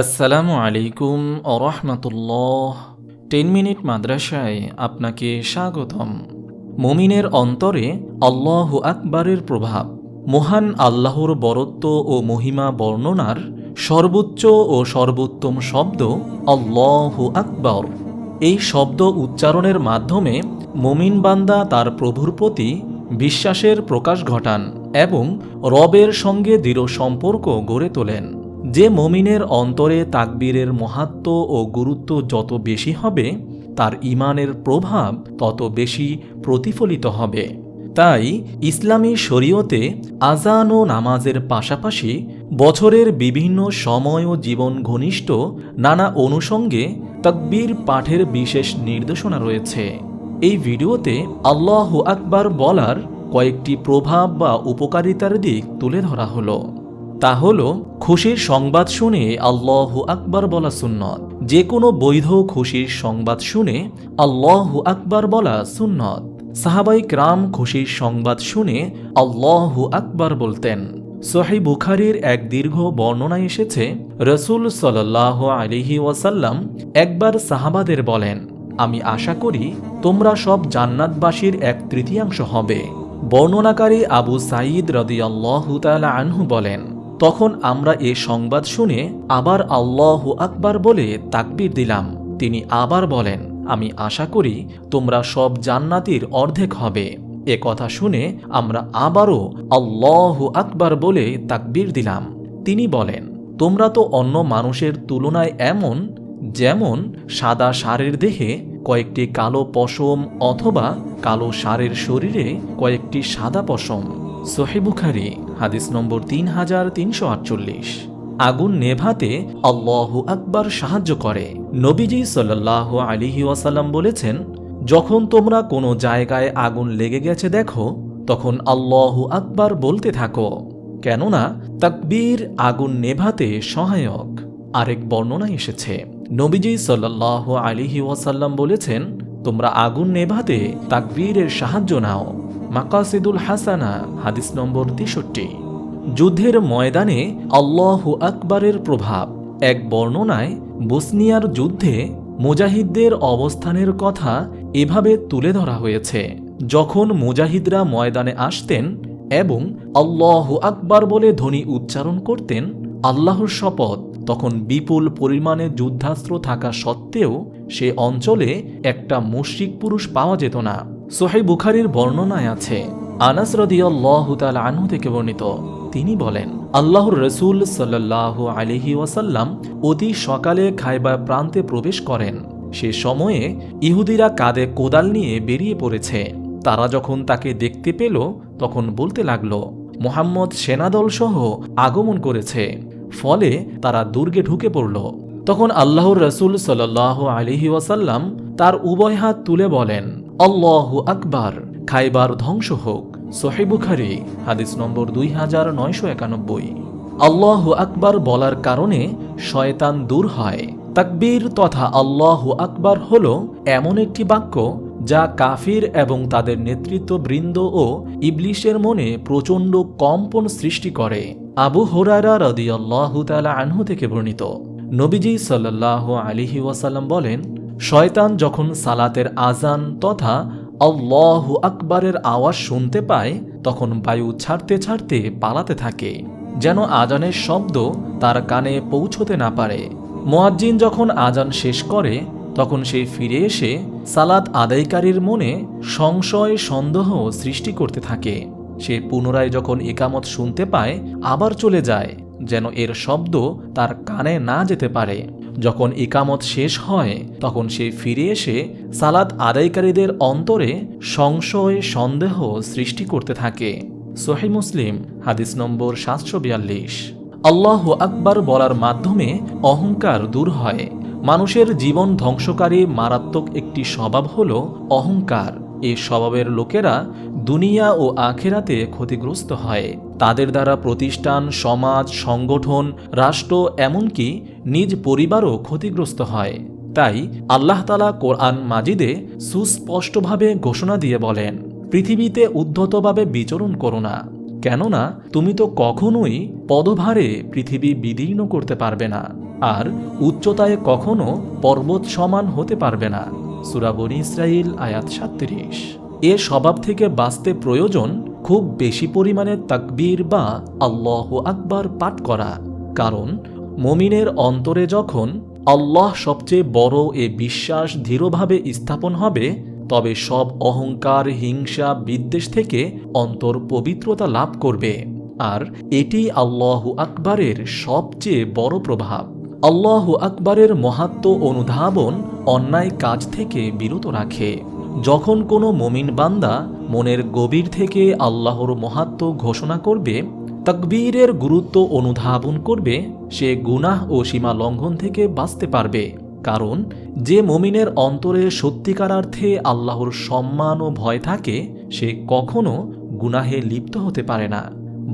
আসসালামু আলাইকুম আরহামতুল্লাহ ten minute মাদ্রাসায় আপনাকে স্বাগতম। মুমিনের অন্তরে আল্লাহ আকবরের প্রভাব, মহান আল্লাহর বরত্ব ও মহিমা বর্ণনার সর্বোচ্চ ও সর্বোত্তম শব্দ আল্লাহ আকবর। এই শব্দ উচ্চারণের মাধ্যমে মুমিন বান্দা তার প্রভুর প্রতি বিশ্বাসের প্রকাশ ঘটান এবং রবের সঙ্গে দৃঢ় সম্পর্ক গড়ে তোলেন। যে মমিনের অন্তরে তাকবীরের মহাত্ম ও গুরুত্ব যত বেশি হবে, তার ইমানের প্রভাব তত বেশি প্রতিফলিত হবে। তাই ইসলামী শরীয়তে আজান ও নামাজের পাশাপাশি বছরের বিভিন্ন সময় ও জীবন ঘনিষ্ঠ নানা অনুষঙ্গে তকবীর পাঠের বিশেষ নির্দেশনা রয়েছে। এই ভিডিওতে আল্লাহ আকবার বলার কয়েকটি প্রভাব বা উপকারিতার দিক তুলে ধরা হলো। তা হল, খুশির সংবাদ শুনে আল্লাহ আকবার বলা সুন্নত। যে কোনো বৈধ খুশির সংবাদ শুনে আল্লাহ আকবার বলা সুন্নত। সাহাবাই ক্রাম খুশির সংবাদ শুনে আল্লাহ আকবার বলতেন। সোহাই বুখারির এক দীর্ঘ বর্ণনায় এসেছে, রসুল সাল্লাহ আলিহি ওয়াসাল্লাম একবার সাহাবাদের বলেন, আমি আশা করি তোমরা সব জান্নাতবাসীর এক তৃতীয়াংশ হবে। বর্ণনাকারী আবু সাঈদ রদিয়াল্লাহু তাআলা আনহু বলেন তখন আমরা এ সংবাদ শুনে আবার আল্লাহ আকবার বলে তাকবির দিলাম। তিনি আবার বলেন, আমি আশা করি তোমরা সব জান্নাতির অর্ধেক হবে। এ কথা শুনে আমরা আবারও আল্লাহ আকবার বলে তাকবির দিলাম। তিনি বলেন, তোমরা তো অন্য মানুষের তুলনায় এমন, যেমন সাদা সারের দেহে কয়েকটি কালো পশম অথবা কালো সারের শরীরে কয়েকটি সাদা পশম। সোহেবুখারি হাদিস নম্বর তিন হাজার তিনশো আটচল্লিশ। আগুন নেভাতে আল্লাহ আকবার সাহায্য করে। নবীজি সাল্লাহ আলিহি ওয়াসাল্লাম বলেছেন, যখন তোমরা কোনো জায়গায় আগুন লেগে গেছে দেখো, তখন আল্লাহ আকবার বলতে থাকো। কেননা, তাকবীর আগুন নেভাতে সহায়ক। আরেক বর্ণনা এসেছে। নবীজি সাল্লাহ আলিহি ওয়াসাল্লাম বলেছেন, তোমরা আগুন নেভাতে তাকবীরের সাহায্য নাও। মাকাসিদুল হাসানা, হাদিস নম্বর তেষট্টি। যুদ্ধের ময়দানে আল্লাহ আকবরের প্রভাব, এক বর্ণনায় বসনিয়ার যুদ্ধে মুজাহিদদের অবস্থানের কথা এভাবে তুলে ধরা হয়েছে। যখন মুজাহিদরা ময়দানে আসতেন এবং আল্লাহ আকবার বলে ধ্বনি উচ্চারণ করতেন, আল্লাহর শপথ তখন বিপুল পরিমাণে যুদ্ধাস্ত্র থাকা সত্ত্বেও সে অঞ্চলে একটা মুশ্রিক পুরুষ পাওয়া যেত না। সোহাই বুখারির বর্ণনায় আছে, আনাস রদিয়াল্লাহ আনহু থেকে বর্ণিত। তিনি বলেন, আল্লাহর রসুল সাল্লাহ আলিহি ওয়াসাল্লাম অতি সকালে খাইবার প্রান্তে প্রবেশ করেন। সে সময়ে ইহুদিরা কাঁধে কোদাল নিয়ে বেরিয়ে পড়েছে। তারা যখন তাকে দেখতে পেল, তখন বলতে লাগল, মোহাম্মদ সেনাদল সহ আগমন করেছে। ফলে তারা দুর্গে ঢুকে পড়ল। তখন আল্লাহর রসুল সাল্লাহ আলিহি ওয়াসাল্লাম তার উভয় হাত তুলে বলেন আল্লাহ আকবার। খাইবার ধ্বংস হোক। সোহেবুখারি হাদিস নম্বর দুই হাজার নয়শো একানব্বই। আল্লাহ আকবার বলার কারণে শয়তান দূর হয়। তাকবীর তথা আল্লাহ আকবার হল এমন একটি বাক্য যা কাফির এবং তাদের নেতৃত্ববৃন্দ ও ইবলিশের মনে প্রচণ্ড কম্পন সৃষ্টি করে। আবু হোরারা রদিয়াল্লাহ তালা আনহু থেকে বর্ণিত। নবীজি সাল্লাহ আলিহি ওয়াসাল্লাম বলেন শয়তান যখন সালাতের আজান তথা আল্লাহ আকবরের আওয়াজ শুনতে পায়, তখন বায়ু ছাড়তে ছাড়তে পালাতে থাকে, যেন আজানের শব্দ তার কানে পৌঁছতে না পারে। মোয়াজ্জিন যখন আজান শেষ করে, তখন সে ফিরে এসে সালাত আদায়কারীর মনে সংশয়, সন্দেহ সৃষ্টি করতে থাকে। সে পুনরায় যখন একামত শুনতে পায়, আবার চলে যায়। যেন এর শব্দ তার কানে না যেতে পারে। যখন ইকামত শেষ হয়, তখন সে ফিরে এসে সালাদ আদায়কারীদের অন্তরে সংশয়, সন্দেহ সৃষ্টি করতে থাকে। সোহে মুসলিম, হাদিস নম্বর সাতশো বিয়াল্লিশ। আল্লাহ আকবার বলার মাধ্যমে অহংকার দূর হয়। মানুষের জীবন ধ্বংসকারী মারাত্মক একটি স্বভাব হল অহংকার। এ স্বভাবের লোকেরা দুনিয়া ও আখেরাতে ক্ষতিগ্রস্ত হয়। তাদের দ্বারা প্রতিষ্ঠান, সমাজ, সংগঠন, রাষ্ট্র এমনকি নিজ পরিবারও ক্ষতিগ্রস্ত হয়। তাই আল্লাহ তালা কোরআন মাজিদে সুস্পষ্টভাবে ঘোষণা দিয়ে বলেন, পৃথিবীতে উদ্ধতভাবে বিচরণ করো না, কেননা তুমি তো কখনোই পদভারে পৃথিবী বিদীর্ণ করতে পারবে না, আর উচ্চতায় কখনো পর্বত সমান হতে পারবে না। সুরাবনি ইসরাইল আয়াত সাত্রিশ এ স্বভাব থেকে বাঁচতে প্রয়োজন খুব বেশি পরিমাণে তাকবীর বা আল্লাহ আকবার পাঠ করা। কারণ মমিনের অন্তরে যখন আল্লাহ সবচেয়ে বড় এ বিশ্বাস দৃঢ়ভাবে স্থাপন হবে, তবে সব অহংকার, হিংসা, বিদ্বেষ থেকে অন্তর পবিত্রতা লাভ করবে। আর এটি আল্লাহ আকবারের সবচেয়ে বড় প্রভাব। আল্লাহ আকবারের মহাত্ম অনুধাবন অন্যায় কাজ থেকে বিরত রাখে। যখন কোনো মমিন বান্দা মনের গভীর থেকে আল্লাহর মহাত্ম ঘোষণা করবে, তাকবীরের গুরুত্ব অনুধাবন করবে, সে গুনাহ ও সীমা লঙ্ঘন থেকে বাঁচতে পারবে। কারণ, যে মমিনের অন্তরে সত্যিকারার্থে আল্লাহর সম্মান ও ভয় থাকে, সে কখনো গুনাহে লিপ্ত হতে পারে না।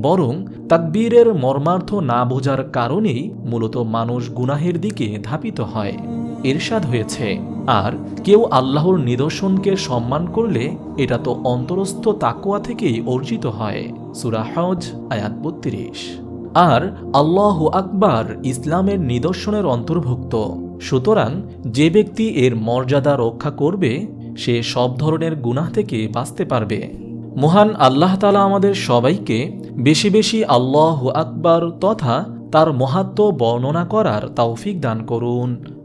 বরং, তাকবীরের মর্মার্থ না বোঝার কারণেই মূলত মানুষ গুনাহের দিকে ধাপিত হয়। এরশাদ হয়েছে। আর কেউ আল্লাহর নিদর্শনকে সম্মান করলে এটা তো অন্তরস্থ তাকুয়া থেকেই অর্জিত হয়। সুরা হজ আয়াত বত্রিশ। আর আল্লাহ আকবার ইসলামের নিদর্শনের অন্তর্ভুক্ত। সুতরাং যে ব্যক্তি এর মর্যাদা রক্ষা করবে, সে সব ধরনের গুনাহ থেকে বাঁচতে পারবে। মহান আল্লাহ তালা আমাদের সবাইকে বেশি বেশি আল্লাহ আকবার তথা তার মহাত্ম বর্ণনা করার তৌফিক দান করুন।